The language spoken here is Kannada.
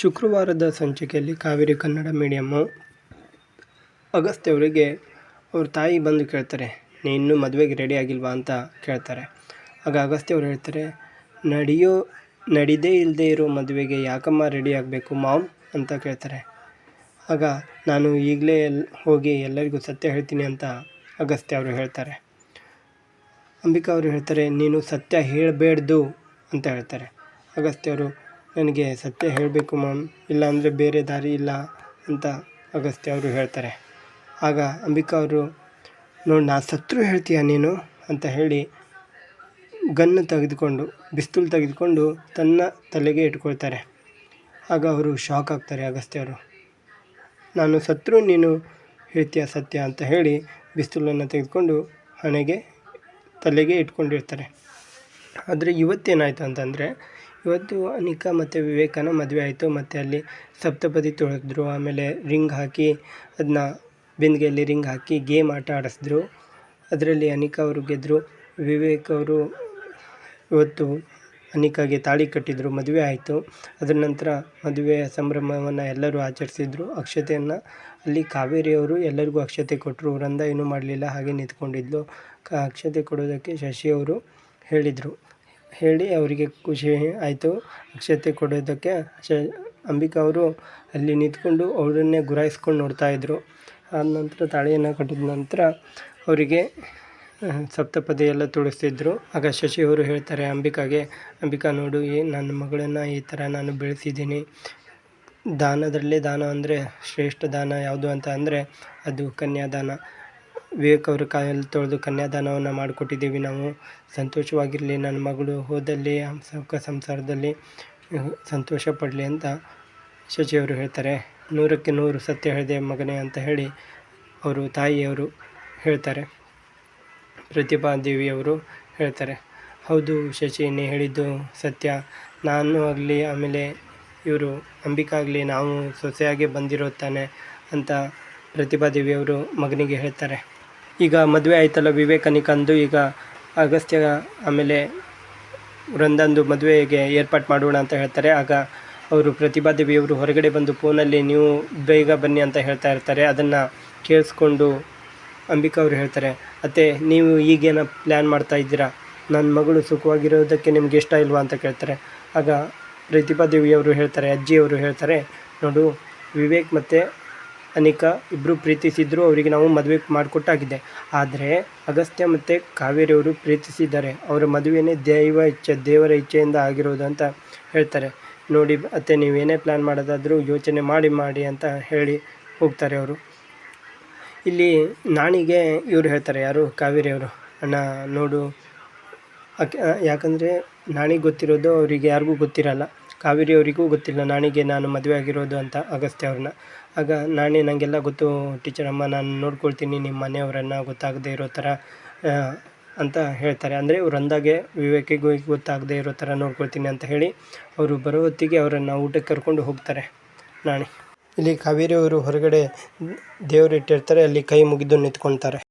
ಶುಕ್ರವಾರದ ಸಂಚಿಕೆಯಲ್ಲಿ ಕಾವೇರಿ ಕನ್ನಡ ಮೀಡಿಯಮ್ಮು ಅಗಸ್ತ್ಯವರಿಗೆ ಅವ್ರ ತಾಯಿ ಬಂದು ಕೇಳ್ತಾರೆ, ನೀ ಇನ್ನೂ ಮದುವೆಗೆ ರೆಡಿ ಆಗಿಲ್ವಾ? ಅಂತ ಕೇಳ್ತಾರೆ. ಆಗ ಅಗಸ್ತ್ಯವ್ರು ಹೇಳ್ತಾರೆ, ನಡೆಯೋ, ನಡೀದೇ ಇಲ್ಲದೆ ಇರೋ ಮದುವೆಗೆ ಯಾಕಮ್ಮ ರೆಡಿ ಆಗಬೇಕು ಮಾಮ್? ಅಂತ ಕೇಳ್ತಾರೆ. ಆಗ ನಾನು ಈಗಲೇ ಎಲ್, ಹೋಗಿ ಎಲ್ಲರಿಗೂ ಸತ್ಯ ಹೇಳ್ತೀನಿ ಅಂತ ಅಗಸ್ತ್ಯ ಅವರು ಹೇಳ್ತಾರೆ. ಅಂಬಿಕಾ ಅವರು ಹೇಳ್ತಾರೆ, ನೀನು ಸತ್ಯ ಹೇಳಬೇಡ್ದು ಅಂತ ಹೇಳ್ತಾರೆ. ಅಗಸ್ತ್ಯ ಅವರು ನನಗೆ ಸತ್ಯ ಹೇಳಬೇಕು ಮ್ಯಾಮ್ ಇಲ್ಲಾಂದರೆ ಬೇರೆ ದಾರಿ ಇಲ್ಲ ಅಂತ ಅಗಸ್ತ್ಯ ಅವರು ಹೇಳ್ತಾರೆ. ಆಗ ಅಂಬಿಕಾ ಅವರು, ನೋಡಿ, ನಾ ಸತ್ರು ಹೇಳ್ತೀಯ ನೀನು? ಅಂತ ಹೇಳಿ ಗನ್ನು ತೆಗೆದುಕೊಂಡು, ಬಿಸ್ತುಲ್ ತೆಗೆದುಕೊಂಡು ತನ್ನ ತಲೆಗೆ ಇಟ್ಕೊಳ್ತಾರೆ. ಆಗ ಅವರು ಶಾಕ್ ಆಗ್ತಾರೆ ಅಗಸ್ತ್ಯ ಅವರು. ನಾನು ಸತ್ರು, ನೀನು ಹೇಳ್ತೀಯ ಸತ್ಯ? ಅಂತ ಹೇಳಿ ಬಿಸ್ತುಲನ್ನು ತೆಗೆದುಕೊಂಡು ಹಣೆಗೆ ತಲೆಗೆ ಇಟ್ಕೊಂಡಿರ್ತಾರೆ. ಆದರೆ ಇವತ್ತೇನಾಯಿತು ಅಂತಂದರೆ ಇವತ್ತು ಅನಿಕಾ ಮತ್ತು ವಿವೇಕನ ಮದುವೆ ಆಯಿತು. ಮತ್ತು ಅಲ್ಲಿ ಸಪ್ತಪದಿ ತೊಳೆದ್ರು. ಆಮೇಲೆ ರಿಂಗ್ ಹಾಕಿ ಅದನ್ನ ಬಿಂದಿಗೆಯಲ್ಲಿ ರಿಂಗ್ ಹಾಕಿ ಗೇಮ್ ಆಟ ಆಡಿಸಿದ್ರು. ಅದರಲ್ಲಿ ಅನಿಕಾ ಅವರು ಗೆದ್ದರು ವಿವೇಕ್ ಅವರು ಇವತ್ತು ಅನಿಕಾಗೆ ತಾಳಿ ಕಟ್ಟಿದ್ರು. ಮದುವೆ ಆಯಿತು. ಅದರ ನಂತರ ಮದುವೆಯ ಸಂಭ್ರಮವನ್ನು ಎಲ್ಲರೂ ಆಚರಿಸಿದ್ರು. ಅಕ್ಷತೆಯನ್ನು ಅಲ್ಲಿ ಕಾವೇರಿಯವರು ಎಲ್ಲರಿಗೂ ಅಕ್ಷತೆ ಕೊಟ್ಟರು ವೃಂದ ಏನೂ ಮಾಡಲಿಲ್ಲ. ಹಾಗೆ ನಿಂತ್ಕೊಂಡಿದ್ಲು. ಕ, ಅಕ್ಷತೆ ಕೊಡೋದಕ್ಕೆ ಶಶಿ ಅವರು ಹೇಳಿದರು. ಹೇಳಿ ಅವರಿಗೆ ಖುಷಿ ಆಯಿತು. ಅಕ್ಷತೆ ಕೊಡೋದಕ್ಕೆ ಶ ಅಂಬಿಕಾ ಅವರು ಅಲ್ಲಿ ನಿಂತ್ಕೊಂಡು ಅವರನ್ನೇ ಗುರಾಯಿಸ್ಕೊಂಡು ನೋಡ್ತಾಯಿದ್ರು ಆದ ನಂತರ ತಾಳಿಯನ್ನು ಕಟ್ಟಿದ ನಂತರ ಅವರಿಗೆ ಸಪ್ತಪದಿ ಎಲ್ಲ ತುಳಿಸ್ತಿದ್ರು ಆಗ ಶಶಿ ಅವರು ಹೇಳ್ತಾರೆ ಅಂಬಿಕಾಗೆ, ಅಂಬಿಕಾ ನೋಡು ಏ ನನ್ನ ಮಗಳನ್ನು ಈ ಥರ ನಾನು ಬೆಳೆಸಿದ್ದೀನಿ. ದಾನದಲ್ಲೇ ದಾನ ಅಂದರೆ ಶ್ರೇಷ್ಠ ದಾನ ಯಾವುದು ಅಂತ ಅಂದರೆ ಅದು ಕನ್ಯಾದಾನ. ವಿವೇಕ್ ಅವ್ರ ಕಾಯಲ್ಲಿ ತೊಳೆದು ಕನ್ಯಾದಾನವನ್ನು ಮಾಡಿಕೊಟ್ಟಿದ್ದೀವಿ ನಾವು. ಸಂತೋಷವಾಗಿರಲಿ ನನ್ನ ಮಗಳು ಹೋದಲ್ಲಿ, ಸುಖ ಸಂಸಾರದಲ್ಲಿ ಸಂತೋಷ ಪಡಲಿ ಅಂತ ಶಚಿಯವರು ಹೇಳ್ತಾರೆ. ನೂರಕ್ಕೆ ನೂರು ಸತ್ಯ ಹೇಳಿದೆ ಮಗನೇ ಅಂತ ಹೇಳಿ ಅವರು, ತಾಯಿಯವರು ಹೇಳ್ತಾರೆ. ಪ್ರತಿಭಾ ದೇವಿಯವರು ಹೇಳ್ತಾರೆ. ಹೌದು ಶಶಿ, ನೀ ಹೇಳಿದ್ದು ಸತ್ಯ. ನಾನು ಆಗಲಿ, ಆಮೇಲೆ ಇವರು, ಅಂಬಿಕಾ ಆಗಲಿ, ನಾವು ಸೊಸೆಯಾಗಿ ಬಂದಿರೋ ತಾನೆ ಅಂತ ಪ್ರತಿಭಾ ದೇವಿಯವರು ಮಗನಿಗೆ ಹೇಳ್ತಾರೆ. ಈಗ ಮದುವೆ ಆಯ್ತಲ್ಲ ವಿವೇಕನಿಕಂದು ಈಗ ಅಗಸ್ತ್ಯ ಆಮೇಲೆ ವೃಂದಂದು ಮದುವೆಗೆ ಏರ್ಪಾಟ್ ಮಾಡೋಣ ಅಂತ ಹೇಳ್ತಾರೆ. ಆಗ ಅವರು ಪ್ರತಿಭಾ ದೇವಿಯವರು ಹೊರಗಡೆ ಬಂದು ಫೋನಲ್ಲಿ, ನೀವು ಬೇಗ ಬನ್ನಿ ಅಂತ ಹೇಳ್ತಾ ಇರ್ತಾರೆ. ಅದನ್ನು ಕೇಳಿಸ್ಕೊಂಡು ಅಂಬಿಕಾ ಅವರು ಹೇಳ್ತಾರೆ, ಅತ್ತೆ, ನೀವು ಈಗೇನ ಪ್ಲ್ಯಾನ್ ಮಾಡ್ತಾ ಇದ್ದೀರಾ? ನನ್ನ ಮಗಳು ಸುಖವಾಗಿರೋದಕ್ಕೆ ನಿಮ್ಗೆ ಇಷ್ಟ ಇಲ್ವಾ? ಅಂತ ಕೇಳ್ತಾರೆ. ಆಗ ಪ್ರತಿಭಾ ದೇವಿಯವರು ಹೇಳ್ತಾರೆ, ಅಜ್ಜಿಯವರು ಹೇಳ್ತಾರೆ, ನೋಡು, ವಿವೇಕ್ ಮತ್ತು ಅನಿಕಾ ಇಬ್ಬರು ಪ್ರೀತಿಸಿದ್ರು, ಅವರಿಗೆ ನಾವು ಮದುವೆ ಮಾಡಿಕೊಟ್ಟಾಗಿದೆ. ಆದರೆ ಅಗಸ್ತ್ಯ ಮತ್ತು ಕಾವೇರಿಯವರು ಪ್ರೀತಿಸಿದ್ದಾರೆ. ಅವರ ಮದುವೆನೇ ದೈವ ಇಚ್ಛೆ, ದೇವರ ಇಚ್ಛೆಯಿಂದ ಆಗಿರೋದು ಅಂತ ಹೇಳ್ತಾರೆ. ನೋಡಿ, ಅತ್ತೆ, ನೀವೇನೇ ಪ್ಲ್ಯಾನ್ ಮಾಡೋದಾದರೂ ಯೋಚನೆ ಮಾಡಿ ಮಾಡಿ ಅಂತ ಹೇಳಿ ಹೋಗ್ತಾರೆ ಅವರು. ಇಲ್ಲಿ ನಾಣಿಗೆ ಇವರು ಹೇಳ್ತಾರೆ, ಯಾರು? ಕಾವೇರಿಯವರು ಅಣ್ಣ, ನೋಡು ಯಾಕಂದರೆ ನಾಣಿಗೆ ಗೊತ್ತಿರೋದು ಅವರಿಗೆ ಯಾರಿಗೂ ಗೊತ್ತಿರಲ್ಲ. ಕಾವೇರಿ ಅವರಿಗೂ ಗೊತ್ತಿಲ್ಲ. ನಾಣಿಗೆ ನಾನು ಮದುವೆ ಆಗಿರೋದು ಅಂತ ಅಗಸ್ತ್ಯ ಅವ್ರನ್ನ. ಆಗ ನಾಣಿ ನನಗೆಲ್ಲ ಗೊತ್ತು, ಟೀಚರ್ ಅಮ್ಮ, ನಾನು ನೋಡ್ಕೊಳ್ತೀನಿ, ನಿಮ್ಮ ಮನೆಯವರನ್ನು ಗೊತ್ತಾಗದೇ ಇರೋ ಥರ ಅಂತ ಹೇಳ್ತಾರೆ. ಅಂದರೆ ವೃಂದಾಗೆ ವಿವೇಕಿಗೂ ಗೊತ್ತಾಗದೇ ಇರೋ ಥರ ನೋಡ್ಕೊಳ್ತೀನಿ ಅಂತ ಹೇಳಿ ಅವರು ಬರೋ ಹೊತ್ತಿಗೆ ಅವರನ್ನು ಊಟಕ್ಕೆ ಕರ್ಕೊಂಡು ಹೋಗ್ತಾರೆ ನಾಣಿ. ಇಲ್ಲಿ ಕಾವೇರಿ ಅವರು ಹೊರಗಡೆ ದೇವರು ಇಟ್ಟಿರ್ತಾರೆ, ಅಲ್ಲಿ ಕೈ ಮುಗಿದು ನಿಂತ್ಕೊಳ್ತಾರೆ.